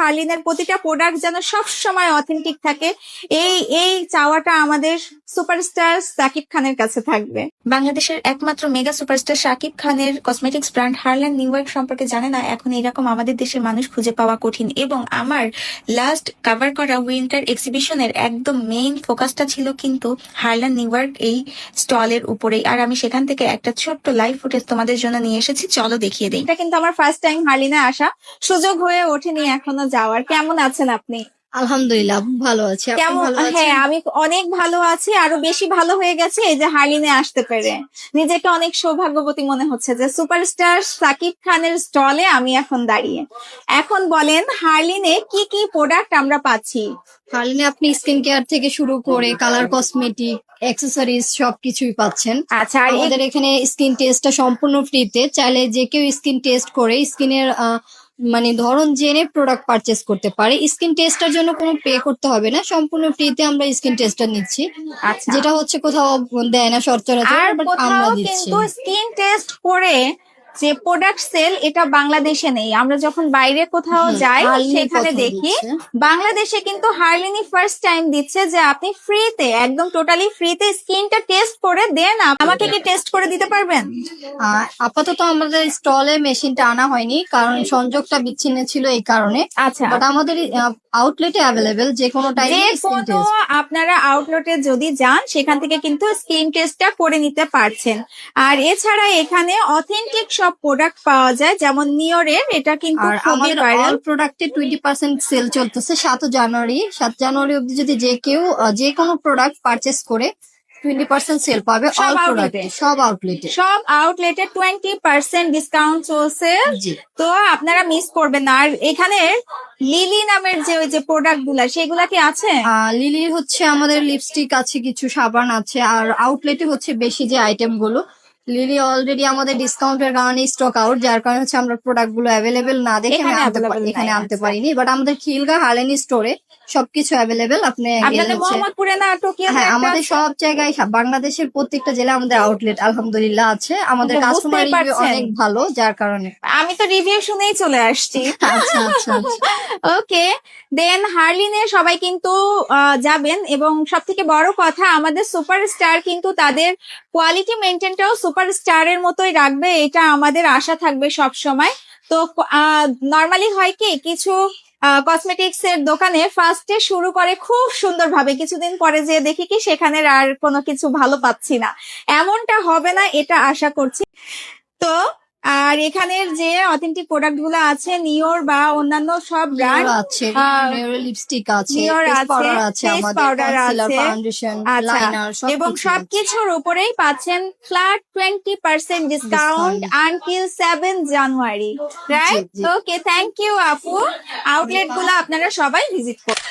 হার্লিনের প্রতিটা প্রোডাক্ট যেন সব সময় অথেন্টিক থাকে। এই এই চাওয়াটা আমাদের সুপারস্টার সাকিব খানের কাছে থাকবে। বাংলাদেশের একমাত্র মেগা সুপারস্টার সাকিব খানের cosmetics brand Harland New York সম্পর্কে জানে না এখন এরকম আমাদের দেশের মানুষ খুঁজে পাওয়া কঠিন এবং আমার লাস্ট কভার করা উইন্টার এক্সিবিশনের একদম মেইন ফোকাসটা ছিল কিন্তু হার্ল্যান্ড নিউ ইয়র্ক এই স্টলের উপরেই। আর আমি সেখান থেকে একটা ছোট্ট লাইভ ফুটেজ তোমাদের জন্য নিয়ে এসেছি চলো দেখিয়ে দিই। এটা কিন্তু আমার ফার্স্ট টাইম হার্লিনে আসা। সুযোগ হয়ে ওঠেনি এখনও। যাওয়ার। কেমন আছেন আপনি? আলহামদুলিল্লাহ ভালো আছি। কেমন? হ্যাঁ আমি অনেক ভালো আছি। আরও বেশি ভালো হয়ে গেছে এই যে হার্লিনে আসতে পেরে। নিজেকে অনেক সৌভাগ্যবতী মনে হচ্ছে যে সুপারস্টার সাকিব খানের স্টলে আমি এখন দাঁড়িয়ে। এখন বলেন হার্লিনে কি কি প্রোডাক্ট আমরা পাচ্ছি? হার্লিনে আপনি স্কিন কেয়ার থেকে শুরু করে কালার কসমেটিক অ্যাক্সেসরিজ সবকিছুই পাচ্ছেন। আচ্ছা আমাদের এখানে স্কিন টেস্টটা সম্পূর্ণ ফ্রিতে চাইলে যে কেউ স্কিন টেস্ট করে স্কিনের মানে ধরন জেনে প্রোডাক্ট পারচেস করতে পারে। স্কিন টেস্টের জন্য কোনো পে করতে হবে না। সম্পূর্ণ ফ্রিতে আমরা স্কিন টেস্টটা নিচ্ছি। আচ্ছা। যেটা হচ্ছে কোথাও দেয় না সচরাচর আমরা দিচ্ছি। কিন্তু স্কিন টেস্ট করে যে প্রোডাক্ট সেল এটা বাংলাদেশে নেই। আমরা যখন বাইরে কোথাও যাই সেখানে দেখি বাংলাদেশে কিন্তু হার্লিনি ফার্স্ট টাইম দিচ্ছে যে আপনি ফ্রিতে একদম টোটালি ফ্রিতে স্কিনটা টেস্ট করে দেন আমাকে কি টেস্ট করে দিতে পারবেন? আপাতত আমাদের স্টলে মেশিনটা আনা হয়নি কারণ সংযোগটা বিচ্ছিন্ন ছিল এই কারণে। আচ্ছা। বাট আমাদের আউটলেটে অ্যাভেলেবেল যে কোনো আপনারা আউটলেটে যদি যান সেখান থেকে কিন্তু স্কিন টেস্টটা করে নিতে পারছেন। আর এছাড়া এখানে অথেন্টিক সব প্রোডাক্ট পাওয়া যায় যেমন নিওরের এটা কিন্তু আর খুবই আমাদের ভাইরাল অল প্রোডাক্টে টোয়েন্টি পার্সেন্ট সেল চলতেছে সাত জানুয়ারি। সাত জানুয়ারি অব্দি যদি যে কেউ আহ, যে কোনো প্রোডাক্ট পারচেস করে টোয়েন্টি পার্সেন্ট সেল পাবে সব আউটলেটে আউটলেটে টোয়েন্টি পার্সেন্ট ডিসকাউন্ট চলছে। তো আপনারা মিস করবেন না। আর এখানে লিলি নামের যে ওই যে প্রোডাক্টগুলা সেগুলা কি আছে? লিলির হচ্ছে আমাদের লিপস্টিক আছে কিছু সাবান আছে আর আউটলেটে হচ্ছে বেশি যে আইটেমগুলো। লিলি অলরেডি আমাদের ডিসকাউন্টের কারণে স্টক আউট যার কারণে হচ্ছে আমরা প্রোডাক্টগুলো অ্যাভেলেবেল না দেখে এখানে আমি আনতে পারি- এখানে আনতে আচ্ছা। পারিনি বাট আমাদের খিলগা হালেনি স্টোরে সবকিছু অ্যাভেলেবেল আপনি গেলে আপনাদের হচ্ছে- মোহাম্মদপুরে না টোকিও হ্যাঁ আমাদের সব জায়গায় বাংলাদেশের প্রত্যেকটা জেলায় আমাদের আউটলেট আলহামদুলিল্লাহ আছে আমাদের বুঝতেই কাস্টমার রিভিউ পারছেন। অনেক ভালো যার কারণে আমি তো রিভিউ শুনেই চলে আসছি আচ্ছা আচ্ছা আচ্ছা। ওকে দেন হার্লিনে সবাই কিন্তু আহ, যাবেন এবং সব থেকে বড় কথা আমাদের সুপারস্টার কিন্তু তাদের কোয়ালিটি মেনটেনটাও সুপারস্টারের মতোই রাখবে, এটা আমাদের আশা থাকবে সব সময় তো নর্মালি হয় কি, কিছু কসমেটিক্স এর দোকানে ফার্স্টে শুরু করে খুব সুন্দরভাবে। কিছুদিন পরে যে দেখি কি সেখানে আর কোনো কিছু ভালো পাচ্ছি না। এমনটা হবে না, এটা আশা করছি। তো আর এখানের যে অথেন্টিক প্রোডাক্টগুলো আছে নিওর বা অন্যান্য সব ব্র্যান্ড আছে লিপস্টিক আছে আছে, powder আছে। ফাউন্ডেশন আচ্ছা লাইনার এবং সবকিছুর উপরেই পাচ্ছেন flat twenty percent discount until seven January right. Okay thank you আপু আউটলেটগুলো আপনারা সবাই ভিজিট করুন।